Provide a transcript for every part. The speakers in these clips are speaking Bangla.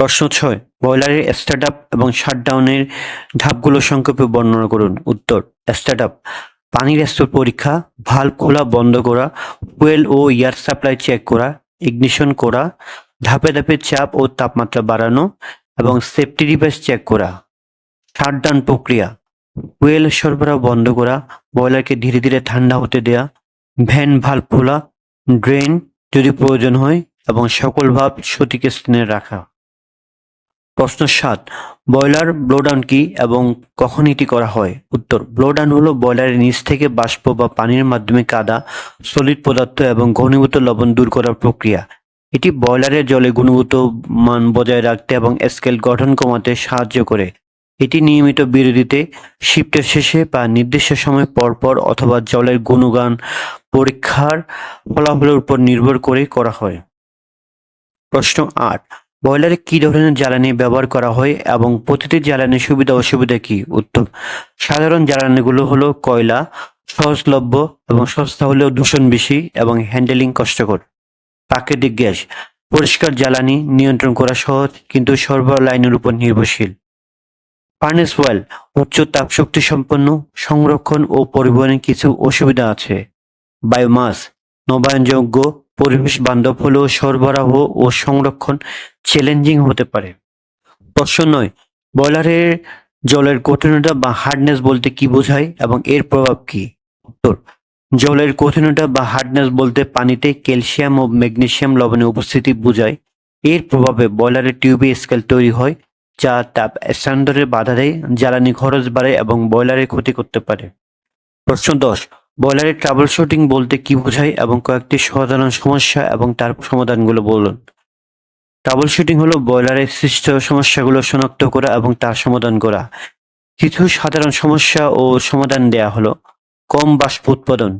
প্রশ্ন ছয় বয়লারের স্টার্ট আপ এবং শাটডাউনের ধাপগুলো সংক্ষেপে বর্ণনা করুন। উত্তর স্টার্ট আপ পানির স্তর পরীক্ষা ভালভ খোলা বন্ধ করা ফুয়েল ও এয়ার সাপ্লাই চেক করা ইগনিশন করা, ধাপে ধাপে চাপ ও তাপমাত্রা বাড়ানো এবং সেফটি ডিভাইস চেক করা। শাটডাউন প্রক্রিয়া ফুয়েল সরবরাহ বন্ধ করা বয়লারকে ধীরে ধীরে ঠান্ডা হতে দেয়া, ভ্যান ভালভ খোলা ড্রেন যদি প্রয়োজন হয় এবং সকল ভাব সঠিক স্থানে রাখা। প্রশ্ন সাত বয়লার ব্লোডাউন কি এবং কখন এটি করা হয়? উত্তর, ব্লোডাউন হলো বয়লারের নিচ থেকে বাষ্প বা পানির মাধ্যমে কাদা, সলিড পদার্থ এবং ঘনীভূত লবণ দূর করার প্রক্রিয়া। এটি বয়লারের জলে গুণগত মান বজায় রাখতে এবং স্কেল গঠন কমাতে সাহায্য করে। এটি নিয়মিত বিরতিতে, শিফটের শেষে বা নির্দিষ্ট সময় পর পর অথবা জলের গুণগান পরীক্ষার ফলাফলের উপর নির্ভর করে করা হয়। প্রশ্ন আট বয়লারে কি ধরনের জ্বালানি ব্যবহার করা হয় এবং প্রতিটি জ্বালানির সুবিধা অসুবিধা কি? উত্তর, সাধারণ জ্বালানিগুলো হলো কয়লা, সহজলভ্য এবং সস্তা হলেও দূষণ বেশি এবং হ্যান্ডেলিং কষ্টকর। প্রাকৃতিক গ্যাস, পরিষ্কার জ্বালানি নিয়ন্ত্রণ করা সহজ কিন্তু সরবরাহ লাইনের উপর নির্ভরশীল। ফার্নেস ওয়েল, উচ্চ তাপশক্তি সম্পন্ন, সংরক্ষণ ও পরিবহনের কিছু অসুবিধা আছে। বায়োমাস, নবায়নযোগ্য পরিবেশ বান্ধব হলেও সরবরাহ ও সংরক্ষণ চ্যালেঞ্জিং হতে পারে। প্রশ্ন নয় বয়লারের জলের কঠিনতা বা হার্ডনেস বলতে কি বোঝায় এবং এর প্রভাব কি? উত্তর, জলের কঠিনতা বা হার্ডনেস বলতে পানিতে ক্যালসিয়াম ও ম্যাগনেসিয়াম লবণের উপস্থিতি বোঝায়। এর প্রভাবে বয়লারের টিউবে স্কেল তৈরি হয়, যা তাপ স্থানান্তরে বাধা দেয়, জ্বালানি খরচ বাড়ে এবং বয়লারের ক্ষতি করতে পারে। প্রশ্ন দশ বয়লারের ট্রাবল শুটিং বলতে কি বোঝায় এবং কয়েকটি সাধারণ সমস্যা এবং তার সমাধানগুলো বলুন। ট্রাবল শুটিং হলো বয়লারের সৃষ্ট সমস্যাগুলো শনাক্ত করা এবং তার সমাধান করা। কিছু সাধারণ সমস্যা ও সমাধান দেয়া হলো। কম বাষ্প উৎপাদন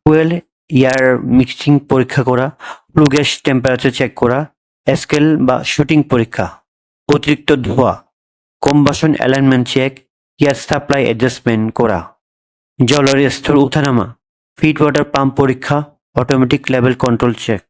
ফুয়েল এয়ার মিক্সিং পরীক্ষা করা ফ্লু গ্যাস টেম্পারেচার চেক করা স্কেল বা শুটিং পরীক্ষা, অতিরিক্ত ধোঁয়া combustion alignment check air supply adjustment করা। জলের স্তর উঠানামা ফিড ওয়াটার পাম্প পরীক্ষা অটোমেটিক লেভেল কন্ট্রোল চেক